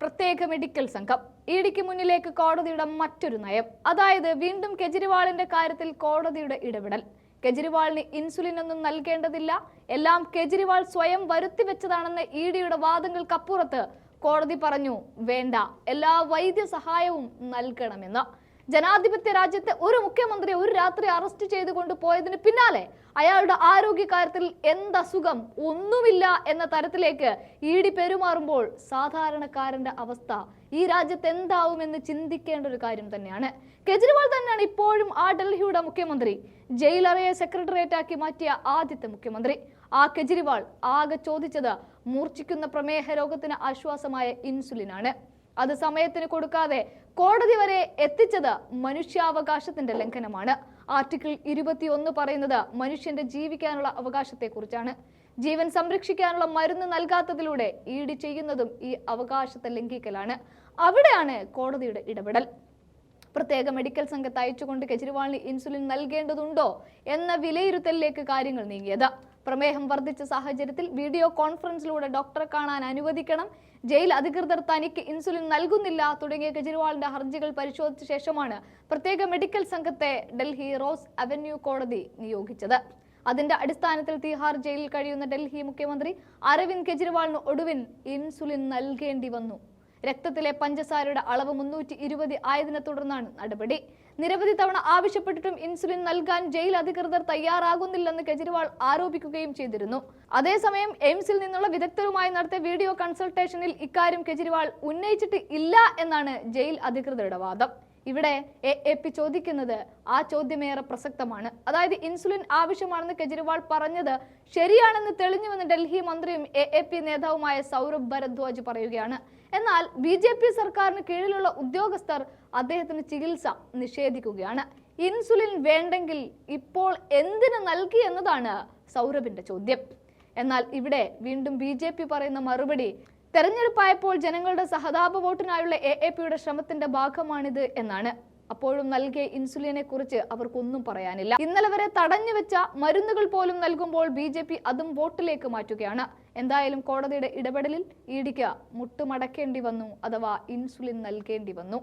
പ്രത്യേക മെഡിക്കൽ സംഘം. ഇഡിക്ക് മുന്നിലേക്ക് കോടതിയുടെ മറ്റൊരു നയം. അതായത് വീണ്ടും കെജ്രിവാളിന്റെ കാര്യത്തിൽ കോടതിയുടെ ഇടപെടൽ. കെജ്രിവാളിന് ഇൻസുലിൻ ഒന്നും നൽകേണ്ടതില്ല. എല്ലാം കെജ്രിവാൾ സ്വയം വരുത്തി വെച്ചതാണെന്ന് ഇ ഡിയുടെ വാദങ്ങൾക്കപ്പുറത്ത് കോടതി പറഞ്ഞു വേണ്ട. എല്ലാ വൈദ്യസഹായവും നൽകണമെന്ന്. ജനാധിപത്യ രാജ്യത്തെ ഒരു മുഖ്യമന്ത്രിയെ ഒരു രാത്രി അറസ്റ്റ് ചെയ്തുകൊണ്ട് പോയതിന് പിന്നാലെ അയാളുടെ ആരോഗ്യകാര്യത്തിൽ എന്തസുഖം ഒന്നുമില്ല എന്ന തരത്തിലേക്ക് ഇ ഡി പെരുമാറുമ്പോൾ സാധാരണക്കാരന്റെ അവസ്ഥ ഈ രാജ്യത്ത് എന്താവുമെന്ന് ചിന്തിക്കേണ്ട ഒരു കാര്യം തന്നെയാണ്. കെജ്രിവാൾ തന്നെയാണ് ഇപ്പോഴും ആ ഡൽഹിയുടെ മുഖ്യമന്ത്രി. ജയിലറയെ സെക്രട്ടേറിയറ്റ് ആക്കി മാറ്റിയ ആദ്യത്തെ മുഖ്യമന്ത്രി. ആ കെജ്രിവാൾ ആകെ ചോദിച്ചത് മൂർച്ഛിക്കുന്ന പ്രമേഹ രോഗത്തിന് ആശ്വാസമായ ഇൻസുലിനാണ് അത് സമയത്തിന് കൊടുക്കാതെ കോടതി വരെ എത്തിച്ചത് മനുഷ്യാവകാശത്തിന്റെ ലംഘനമാണ്. ആർട്ടിക്കിൾ ഇരുപത്തിയൊന്ന് പറയുന്നത് മനുഷ്യന്റെ ജീവിക്കാനുള്ള അവകാശത്തെക്കുറിച്ചാണ്. ജീവൻ സംരക്ഷിക്കാനുള്ള മരുന്ന് നൽകാത്തതിലൂടെ ഈട് ചെയ്യുന്നതും ഈ അവകാശത്തെ ലംഘിക്കലാണ്. അവിടെയാണ് കോടതിയുടെ ഇടപെടൽ. പ്രത്യേക മെഡിക്കൽ സംഘത്തെ അയച്ചുകൊണ്ട് കെജ്രിവാളിന് ഇൻസുലിൻ നൽകേണ്ടതുണ്ടോ എന്ന വിലയിരുത്തലിലേക്ക് കാര്യങ്ങൾ നീങ്ങിയത്. പ്രമേഹം വർദ്ധിച്ച സാഹചര്യത്തിൽ വീഡിയോ കോൺഫറൻസിലൂടെ ഡോക്ടറെ കാണാൻ അനുവദിക്കണം. ജയിൽ അധികൃതർ തനിക്ക് ഇൻസുലിൻ നൽകുന്നില്ല തുടങ്ങിയ കെജ്രിവാളിന്റെ ഹർജികൾ പരിശോധിച്ച ശേഷമാണ് പ്രത്യേക മെഡിക്കൽ സംഘത്തെ ഡൽഹി റോസ് അവന്യൂ കോടതി നിയോഗിച്ചത്. അതിന്റെ അടിസ്ഥാനത്തിൽ തിഹാർ ജയിലിൽ കഴിയുന്ന ഡൽഹി മുഖ്യമന്ത്രി അരവിന്ദ് കെജ്രിവാളിന് ഒടുവിൽ ഇൻസുലിൻ നൽകേണ്ടി വന്നു. രക്തത്തിലെ പഞ്ചസാരയുടെ അളവ് മുന്നൂറ്റി ഇരുപത് ആയതിനെ തുടർന്നാണ് നടപടി. നിരവധി തവണ ആവശ്യപ്പെട്ടിട്ടും ഇൻസുലിൻ നൽകാൻ ജയിൽ അധികൃതർ തയ്യാറാകുന്നില്ലെന്ന് കെജ്രിവാൾ ആരോപിക്കുകയും ചെയ്തിരുന്നു. അതേസമയം എയിംസിൽ നിന്നുള്ള വിദഗ്ധരുമായി നടത്തിയ വീഡിയോ കൺസൾട്ടേഷനിൽ ഇക്കാര്യം കെജ്രിവാൾ ഉന്നയിച്ചിട്ട് ഇല്ല എന്നാണ് ജയിൽ അധികൃതരുടെ വാദം. ഇവിടെ എ എ പി ചോദിക്കുന്നത് ആ ചോദ്യമേറെ പ്രസക്തമാണ്. അതായത് ഇൻസുലിൻ ആവശ്യമാണെന്ന് കെജ്രിവാൾ പറഞ്ഞത് ശരിയാണെന്ന് തെളിഞ്ഞുവെന്ന് ഡൽഹി മന്ത്രിയും എ എ പി നേതാവുമായ സൗരഭ് ഭരദ്വാജ് പറയുകയാണ്. എന്നാൽ ബി ജെ പി സർക്കാരിന് കീഴിലുള്ള ഉദ്യോഗസ്ഥർ അദ്ദേഹത്തിന് ചികിത്സ നിഷേധിക്കുകയാണ്. ഇൻസുലിൻ വേണ്ടെങ്കിൽ ഇപ്പോൾ എന്തിന് നൽകി എന്നതാണ് സൗരഭിന്റെ ചോദ്യം. എന്നാൽ ഇവിടെ വീണ്ടും ബി പറയുന്ന മറുപടി തെരഞ്ഞെടുപ്പായപ്പോൾ ജനങ്ങളുടെ സഹതാപ വോട്ടിനായുള്ള എ എ പിയുടെ ശ്രമത്തിന്റെ ഭാഗമാണിത് എന്നാണ്. അപ്പോഴും നൽകിയ ഇൻസുലിനെ കുറിച്ച് അവർക്കൊന്നും പറയാനില്ല. ഇന്നലെ വരെ തടഞ്ഞു വെച്ച മരുന്നുകൾ പോലും നൽകുമ്പോൾ ബി ജെ പി അതും വോട്ടിലേക്ക് മാറ്റുകയാണ്. എന്തായാലും കോടതിയുടെ ഇടപെടലിൽ ഇ ഡിക്ക് മുട്ടുമടക്കേണ്ടി വന്നു അഥവാ ഇൻസുലിൻ നൽകേണ്ടി വന്നു.